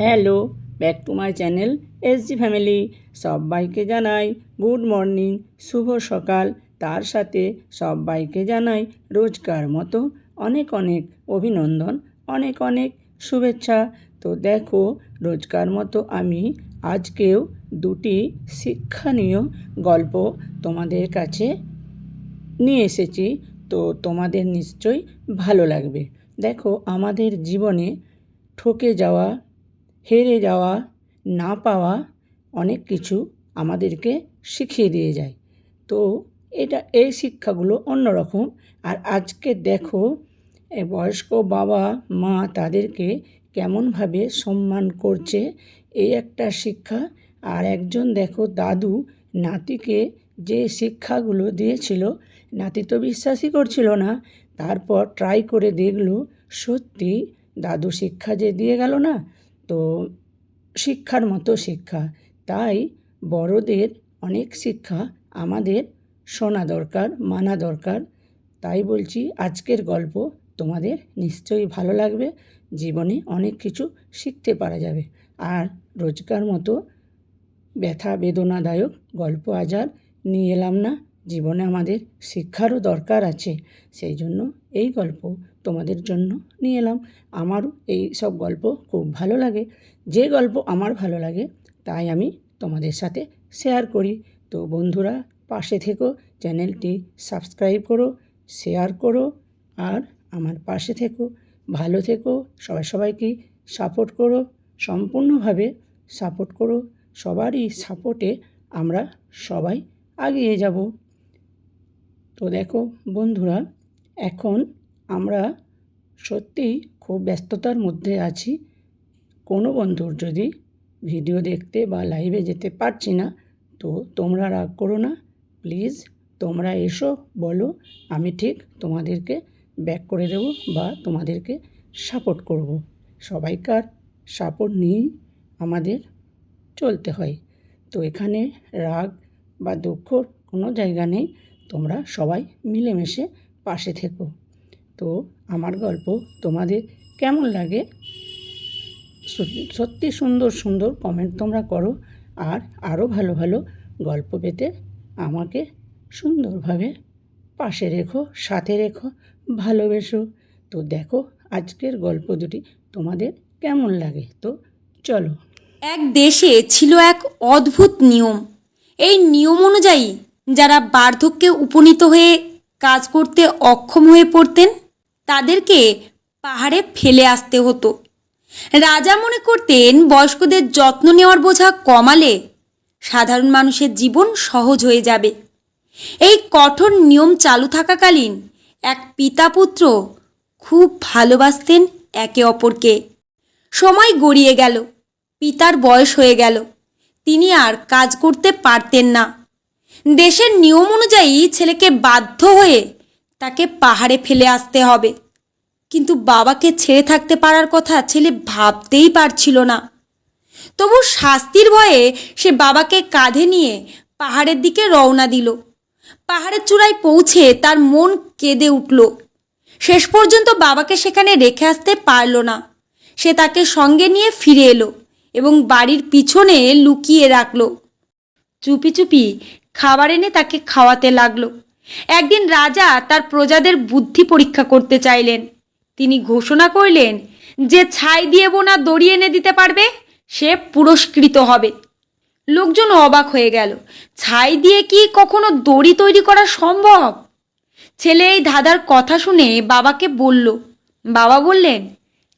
Hello, back to my channel S G family সবাইকে জানাই good morning, শুভ সকাল। তার সাথে সবাইকে জানাই রোজকার মতো অনেক অনেক অভিনন্দন, অনেক অনেক শুভেচ্ছা। তো দেখো, রোজকার মতো আমি আজকেও দুটি শিক্ষণীয় গল্প তোমাদের কাছে নিয়ে এসেছি। তো তোমাদের নিশ্চয়ই ভালো লাগবে। দেখো, আমাদের জীবনে ঠকে যাওয়া হেরে যাওয়া, না পাওয়া অনেক কিছু আমাদেরকে শিখিয়ে দিয়ে যায়। তো এটা, এই শিক্ষাগুলো অন্যরকম। আর আজকে দেখো বয়স্ক বাবা, মা তাদেরকে কেমনভাবে সম্মান করছে, এই একটা শিক্ষা। আর একজন দেখো, দাদু নাতিকে যে শিক্ষাগুলো দিয়েছিল, নাতি তো বিশ্বাসই করছিল না। তারপর ট্রাই করে দেখল, সত্যি দাদু শিক্ষা যে দিয়ে গেল না? তো শিক্ষার মতো শিক্ষা। তাই বড়দের অনেক শিক্ষা আমাদের শোনা দরকার, মানা দরকার। তাই বলছি আজকের গল্প তোমাদের নিশ্চয়ই ভালো লাগবে, জীবনে অনেক কিছু শিখতে পারা যাবে। আর রোজকার মতো ব্যথা বেদনাদায়ক গল্প আজ আর নিয়ে এলাম না, জীবনে আমাদের শিক্ষারও দরকার আছে। সেই জন্য এই গল্প তোমাদের জন্য নিয়ে এলাম। আমারও এই সব গল্প খুব ভালো লাগে। যে গল্প আমার ভালো লাগে, তাই আমি তোমাদের সাথে শেয়ার করি। তো বন্ধুরা, পাশে থেকো, চ্যানেলটি সাবস্ক্রাইব করো শেয়ার করো, আর আমার পাশে থেকো, ভালো থেকো, সবাই সবাইকে সাপোর্ট করো, সম্পূর্ণভাবে সাপোর্ট করো, সবারই সাপোর্টে আমরা সবাই এগিয়ে যাব। তো দেখো বন্ধুরা, এখন আমরা সত্যিই খুব ব্যস্ততার মধ্যে আছি। কোনো বন্ধুর যদি ভিডিও দেখতে বা লাইভে যেতে পারছি না, তো তোমরা রাগ করো না। প্লিজ তোমরা এসো, বলো, আমি ঠিক তোমাদেরকে ব্যাক করে দেবো বা তোমাদেরকে সাপোর্ট করব। সবাইকার সাপোর্ট নিয়েই আমাদের চলতে হয়। তো এখানে রাগ বা দুঃখর কোনো জায়গা নেই। তোমরা সবাই মিলেমিশে পাশে থেকো। তো আমার গল্প তোমাদের কেমন লাগে? সত্যি- সুন্দর সুন্দর কমেন্ট তোমরা করো আর আরও ভালো ভালো গল্প পেতে আমাকে সুন্দরভাবে পাশে রেখো, সাথে রেখো, ভালোবেসো। তো দেখো আজকের গল্প দুটি তোমাদের কেমন লাগে? তো চলো। এক দেশে ছিল এক অদ্ভুত নিয়ম। এই নিয়ম অনুযায়ী যারা বার্ধক্যে উপনীত হয়ে কাজ করতে অক্ষম হয়ে পড়তেন তাদেরকে পাহাড়ে ফেলে আসতে হতো। রাজা মনে করতেন বয়স্কদের যত্ন নেওয়ার বোঝা কমালে সাধারণ মানুষের জীবন সহজ হয়ে যাবে। এই কঠোর নিয়ম চালু থাকাকালীন এক পিতা পুত্র খুব ভালোবাসতেন একে অপরকে। সময় গড়িয়ে গেল, পিতার বয়স হয়ে গেল, তিনি আর কাজ করতে পারতেন না। দেশের নিয়ম অনুযায়ী ছেলেকে বাধ্য হয়ে তাকে পাহাড়ে ফেলে আসতে হবে। কিন্তু বাবাকে ছেড়ে থাকতে পারার কথা ছেলে ভাবতেই পারছিল না। তবু শাস্তির ভয়ে সে বাবাকে কাঁধে নিয়ে পাহাড়ের দিকে রওনা দিল। পাহাড়ের চূড়ায় পৌঁছে তার মন কেঁদে উঠল। শেষ পর্যন্ত বাবাকে সেখানে রেখে আসতে পারল না। সে তাকে সঙ্গে নিয়ে ফিরে এলো এবং বাড়ির পিছনে লুকিয়ে রাখল। চুপি চুপি খাবার এনে তাকে খাওয়াতে লাগল। একদিন রাজা তার প্রজাদের বুদ্ধি পরীক্ষা করতে চাইলেন। তিনি ঘোষণা করলেন যে ছাই দিয়ে বোনা দড়ি এনে দিতে পারবে, সে পুরস্কৃত হবে। লোকজন অবাক হয়ে গেল, ছাই দিয়ে কি কখনো দড়ি তৈরি করা সম্ভব? ছেলে এই ধাঁধার কথা শুনে বাবাকে বলল, বাবা বললেন,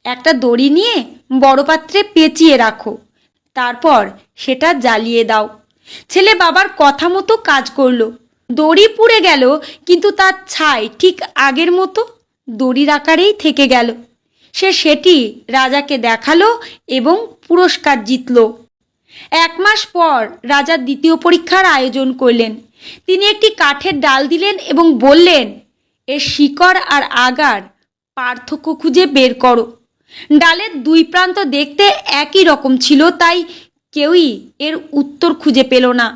একটা দড়ি নিয়ে বড় পাত্রে পেঁচিয়ে রাখো, তারপর সেটা জ্বালিয়ে দাও। ছেলে বাবার কথা মতো কাজ করল দড়ি পুড়ে গেল, কিন্তু তার ছাই ঠিক আগের মতো দড়ির আকারেই থেকে গেল। সে সেটি রাজাকে দেখাল এবং পুরস্কার জিতল। এক মাস পর রাজা দ্বিতীয় পরীক্ষার আয়োজন করলেন। তিনি একটি কাঠের ডাল দিলেন এবং বললেন, এর শিকড় আর আগার পার্থক্য খুঁজে বের করো। ডালের দুই প্রান্ত দেখতে একই রকম ছিল, তাই কেউই এর উত্তর খুঁজে পেল না।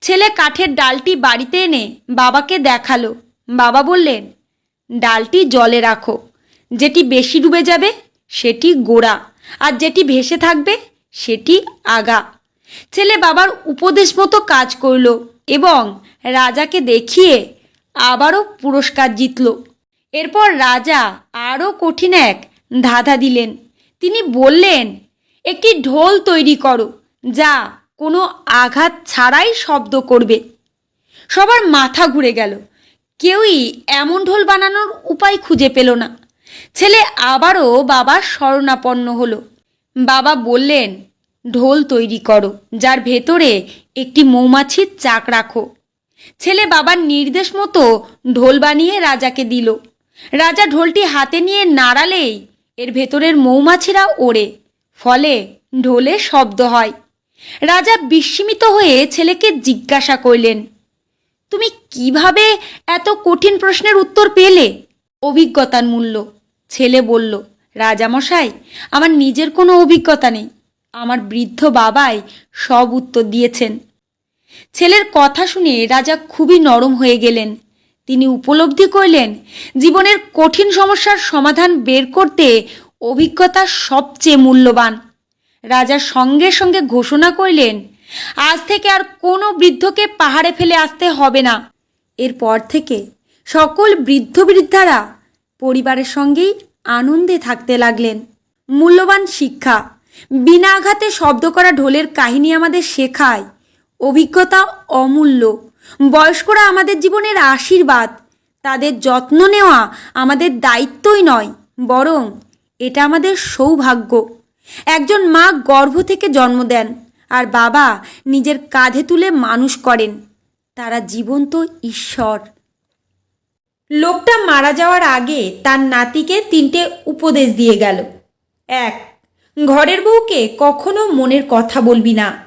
ছেলে কাঠের ডালটি বাড়িতে এনে বাবাকে দেখাল। বাবা বললেন, ডালটি জলে রাখো। যেটি বেশি ডুবে যাবে, সেটি গোড়া। আর যেটি ভেসে থাকবে, সেটি আগা। ছেলে বাবার উপদেশ মতো কাজ করল এবং রাজাকে দেখিয়ে আবারও পুরস্কার জিতল। এরপর রাজা আরও কঠিন এক ধাঁধা দিলেন। তিনি বললেন, একটি ঢোল তৈরি করো, যা কোনো আঘাত ছাড়াই শব্দ করবে। সবার মাথা ঘুরে গেল। কেউই এমন ঢোল বানানোর উপায় খুঁজে পেল না। ছেলে আবারও বাবার শরণাপন্ন হলো। বাবা বললেন, ঢোল তৈরি করো, যার ভেতরে একটি মৌমাছির চাক রাখো। ছেলে বাবার নির্দেশ মতো ঢোল বানিয়ে রাজাকে দিল। রাজা ঢোলটি হাতে নিয়ে নাড়ালেই এর ভেতরের মৌমাছিরা ওড়ে, ফলে ঢোলে শব্দ হয়। রাজা বিস্মিত হয়ে ছেলেকে জিজ্ঞাসা করলেন, তুমি কীভাবে এত কঠিন প্রশ্নের উত্তর পেলে? অভিজ্ঞতার মূল্য। ছেলে বলল, রাজামশাই, আমার নিজের কোনো অভিজ্ঞতা নেই। আমার বৃদ্ধ বাবাই সব উত্তর দিয়েছেন। ছেলের কথা শুনে রাজা খুবই নরম হয়ে গেলেন। তিনি উপলব্ধি করলেন, জীবনের কঠিন সমস্যার সমাধান বের করতে অভিজ্ঞতা সবচেয়ে মূল্যবান। রাজা সঙ্গে সঙ্গে ঘোষণা করলেন, আজ থেকে আর কোনো বৃদ্ধকে পাহাড়ে ফেলে আসতে হবে না। এরপর থেকে সকল বৃদ্ধ বৃদ্ধারা পরিবারের সঙ্গেই আনন্দে থাকতে লাগলেন। মূল্যবান শিক্ষা, বিনা আঘাতে শব্দ করা ঢোলের কাহিনী আমাদের শেখায়। অভিজ্ঞতা অমূল্য। বয়স্করা আমাদের জীবনের আশীর্বাদ। তাদের যত্ন নেওয়া আমাদের দায়িত্বই নয়, বরং এটা আমাদের সৌভাগ্য। একজন মা গর্ভ থেকে জন্ম দেন আর বাবা নিজের কাঁধে তুলে মানুষ করেন। তারা জীবন্ত ঈশ্বর। লোকটা মারা যাওয়ার আগে তার নাতিকে তিনটে উপদেশ দিয়ে গেল। এক, ঘরের বউকে কখনো মনের কথা বলবি না।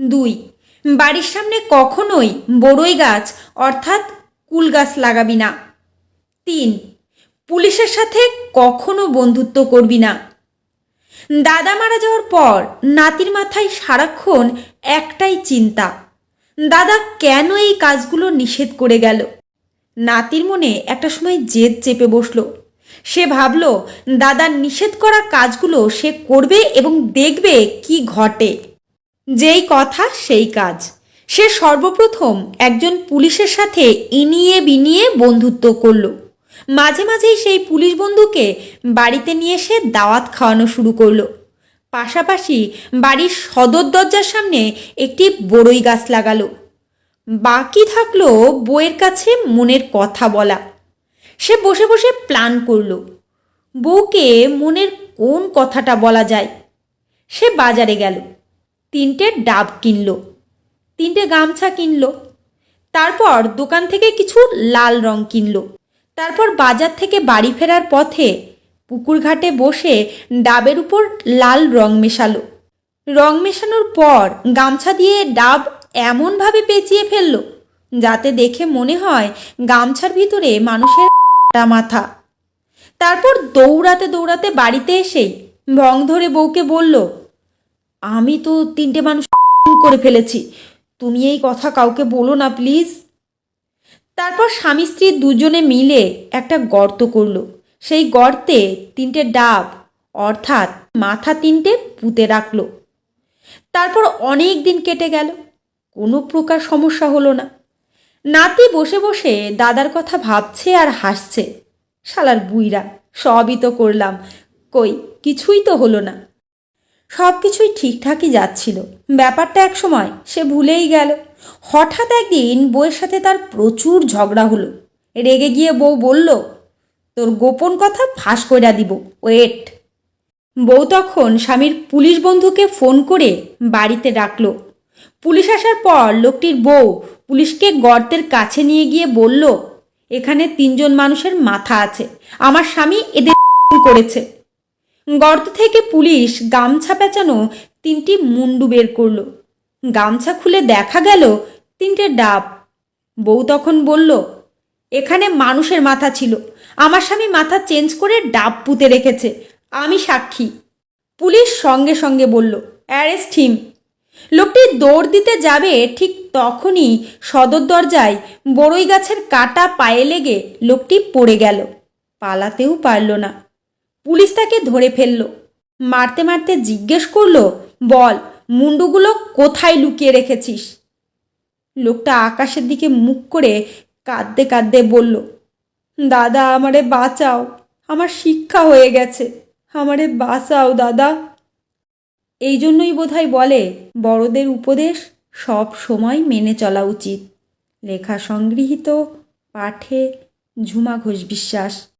দুই, বাড়ির সামনে কখনোই বড়ই গাছ অর্থাৎ কুল গাছ লাগাবি না। তিন, পুলিশের সাথে কখনো বন্ধুত্ব করবি না। দাদা মারা যাওয়ার পর নাতির মাথায় সারাক্ষণ একটাই চিন্তা। দাদা কেন এই কাজগুলো নিষেধ করে গেল? নাতির মনে একটা সময় জেদ চেপে বসল। সে ভাবল দাদার নিষেধ করা কাজগুলো সে করবে এবং দেখবে কি ঘটে। যেই কথা, সেই কাজ। সে সর্বপ্রথম একজন পুলিশের সাথে ইনিয়ে বিনিয়ে বন্ধুত্ব করল। মাঝে মাঝেই সেই পুলিশ বন্ধুকে বাড়িতে নিয়ে এসে দাওয়াত খাওয়ানো শুরু করল। পাশাপাশি বাড়ির সদর দরজার সামনে একটি বড়ই গাছ লাগালো। বাকি থাকল বউয়ের কাছে মনের কথা বলা। সে বসে বসে প্ল্যান করল, বউকে মনের কোন কথাটা বলা যায়। সে বাজারে গেল, তিনটে ডাব কিনলো, তিনটে গামছা কিনল, তারপর দোকান থেকে কিছু লাল রং কিনলো। তারপর বাজার থেকে বাড়ি ফেরার পথে পুকুর ঘাটে বসে ডাবের উপর লাল রং মেশালো। রং মেশানোর পর গামছা দিয়ে ডাব এমনভাবে পেঁচিয়ে ফেলল, যাতে দেখে মনে হয় গামছার ভিতরে মানুষের মাথা। তারপর দৌড়াতে দৌড়াতে বাড়িতে এসেই ভং ধরে বউকে বলল, আমি তো তিনটে মানুষ করে ফেলেছি, তুমি এই কথা কাউকে বলো না, প্লিজ। তারপর স্বামী স্ত্রী দুজনে মিলে একটা গর্ত করল। সেই গর্তে তিনটে ডাব, অর্থাৎ মাথা তিনটে পুঁতে রাখল। তারপর অনেক দিন কেটে গেল, কোনো প্রকার সমস্যা হলো না। নাতি বসে বসে দাদার কথা ভাবছে আর হাসছে। শালার বুইরা, সবই তো করলাম, কই, কিছুই তো হলো না। সব কিছুই ঠিকঠাকই যাচ্ছিল। ব্যাপারটা এক সময় সে ভুলেই গেল। হঠাৎ একদিন বউয়ের সাথে তার প্রচুর ঝগড়া হলো। রেগে গিয়ে বউ বলল, তোর গোপন কথা ফাঁস কইরা দিব, ওয়েট। বউ তখন স্বামীর পুলিশ বন্ধুকে ফোন করে বাড়িতে ডাকলো। পুলিশ আসার পর লোকটির বউ পুলিশকে গর্তের কাছে নিয়ে গিয়ে বলল, এখানে তিনজন মানুষের মাথা আছে, আমার স্বামী এদের করেছে। গর্ত থেকে পুলিশ গামছা পেঁচানো তিনটি মুন্ডু বের করল। গামছা খুলে দেখা গেল তিনটে ডাব। বউ তখন বলল, এখানে মানুষের মাথা ছিল। আমার স্বামী মাথা চেঞ্জ করে ডাব পুঁতে রেখেছে। আমি সাক্ষী। পুলিশ সঙ্গে সঙ্গে বলল, অ্যারেস্ট হিম। লোকটি দৌড় দিতে যাবে ঠিক তখনই সদর দরজায় বড়ই গাছের কাটা পায়ে লেগে লোকটি পড়ে গেল। পালাতেও পারল না। পুলিশ তাকে ধরে ফেলল। মারতে মারতে জিজ্ঞেস করল, বল মুন্ডুগুলো কোথায় লুকিয়ে রেখেছিস? লোকটা আকাশের দিকে মুখ করে কাঁদতে কাঁদতে বলল, দাদা, আমারে বাঁচাও। আমার শিক্ষা হয়ে গেছে। আমারে বাঁচাও, দাদা। এই জন্যই বোধহয় বলে, বড়দের উপদেশ সব সময় মেনে চলা উচিত। লেখা সংগৃহীত পাঠে ঝুমা ঘোষ বিশ্বাস।